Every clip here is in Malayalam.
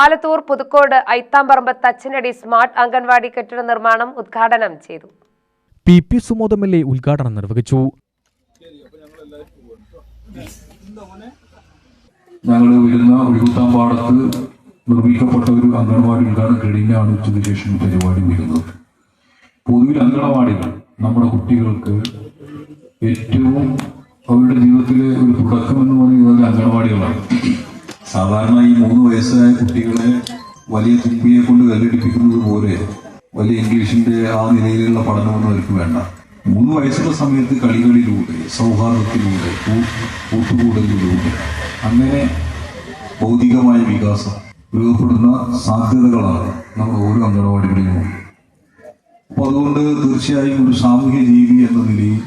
ആലത്തൂർ പുതുക്കോട് ഐത്താമ്പറമ്പ് തച്ചനടി സ്മാർട്ട് അംഗൻവാടി കെട്ടിട നിർമ്മാണം ഉദ്ഘാടനം ചെയ്തു. P P Sumod M L A ഉദ്ഘാടനം നിർവഹിച്ചു. ഞങ്ങൾ വരുന്ന ഒഴുകുത്താമ്പാടത്ത് നിർമ്മിക്കപ്പെട്ട ഒരു അംഗൻവാടി ഉദ്ഘാടനം കഴിഞ്ഞാണ് ഉച്ചയ്ക്ക് ശേഷം പരിപാടി വരുന്നത്. പൊതുവിൽ അംഗൻവാടികൾ നമ്മുടെ കുട്ടികൾക്ക് ഏറ്റവും സാധാരണ ഈ മൂന്ന് വയസ്സായ കുട്ടികളെ വലിയ തുമ്പിയെ കൊണ്ട് കല്ലെടുപ്പിക്കുന്നത് പോലെ വലിയ ഇംഗ്ലീഷിന്റെ ആ നിലയിലുള്ള പഠനമൊന്നും അവർക്ക് വേണ്ട. മൂന്ന് വയസ്സുള്ള സമയത്ത് കളികളിലൂടെ സൗഹാർദ്ദത്തിലൂടെ കൂട്ടുകൂടലിലൂടെ അങ്ങനെ ഭൗതികമായ വികാസം രൂപപ്പെടുന്ന സാധ്യതകളാണ് നമ്മൾ ഓരോ അംഗനവാടികളിലും അപ്പൊ അതുകൊണ്ട് തീർച്ചയായും ഒരു സാമൂഹ്യ ജീവി എന്ന നിലയിൽ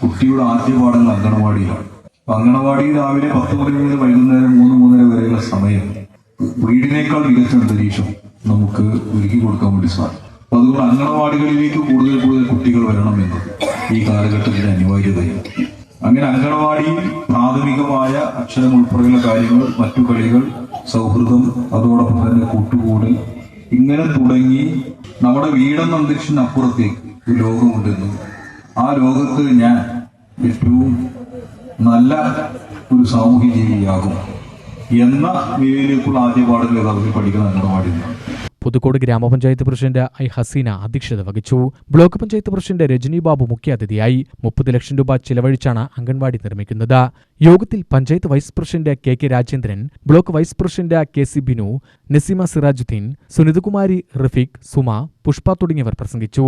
കുട്ടിയുടെ ആദ്യ പാഠങ്ങൾ അംഗനവാടിയിലാണ്. അംഗനവാടി രാവിലെ പത്ത് മണി മുതൽ വൈകുന്നേരം മൂന്ന് മൂന്നര വരെയുള്ള സമയം വീടിനേക്കാൾ മികച്ച അന്തരീക്ഷം നമുക്ക് ഒരുക്കി കൊടുക്കാൻ വേണ്ടി സാധിക്കും. അപ്പൊ അതുകൊണ്ട് അങ്കണവാടികളിലേക്ക് കൂടുതൽ കൂടുതൽ കുട്ടികൾ വരണം എന്നത് ഈ കാലഘട്ടത്തിന്റെ അനിവാര്യതയാണ്. അങ്ങനെ അംഗനവാടി പ്രാഥമികമായ അക്ഷരം ഉൾപ്പെടെയുള്ള കാര്യങ്ങൾ മറ്റു കളികൾ സൗഹൃദം അതോടൊപ്പം തന്നെ കൂട്ടുകൂടൽ ഇങ്ങനെ തുടങ്ങി നമ്മുടെ വീടെന്ന അന്തരീക്ഷത്തിന് അപ്പുറത്തേക്ക് ഒരു ലോകമുണ്ടെന്നും ആ ലോകത്ത് ഞാൻ ഏറ്റവും നല്ല ഒരു സാമൂഹ്യ ജീവിയാകും എന്ന നിലയിലേക്കുള്ള ആദ്യ പാഠങ്ങൾ യഥാർത്ഥത്തിൽ പഠിക്കുന്ന അംഗനവാടി നിന്നാണ് പുതുക്കോട് ഗ്രാമപഞ്ചായത്ത് പ്രസിഡന്റ് ഐ ഹസീന അധ്യക്ഷത വഹിച്ചു. ബ്ലോക്ക് പഞ്ചായത്ത് പ്രസിഡന്റ് രജനി ബാബു മുഖ്യാതിഥിയായി മുപ്പത് ലക്ഷം രൂപ ചിലവഴിച്ചാണ് അംഗൻവാടി നിർമ്മിക്കുന്നത്. യോഗത്തിൽ panchayat vice president K K Rajendran block vice president K C Binu Naseema Sirajuddin Sunithakumari Rafeeq Suma Pushpa തുടങ്ങിയവർ പ്രസംഗിച്ചു.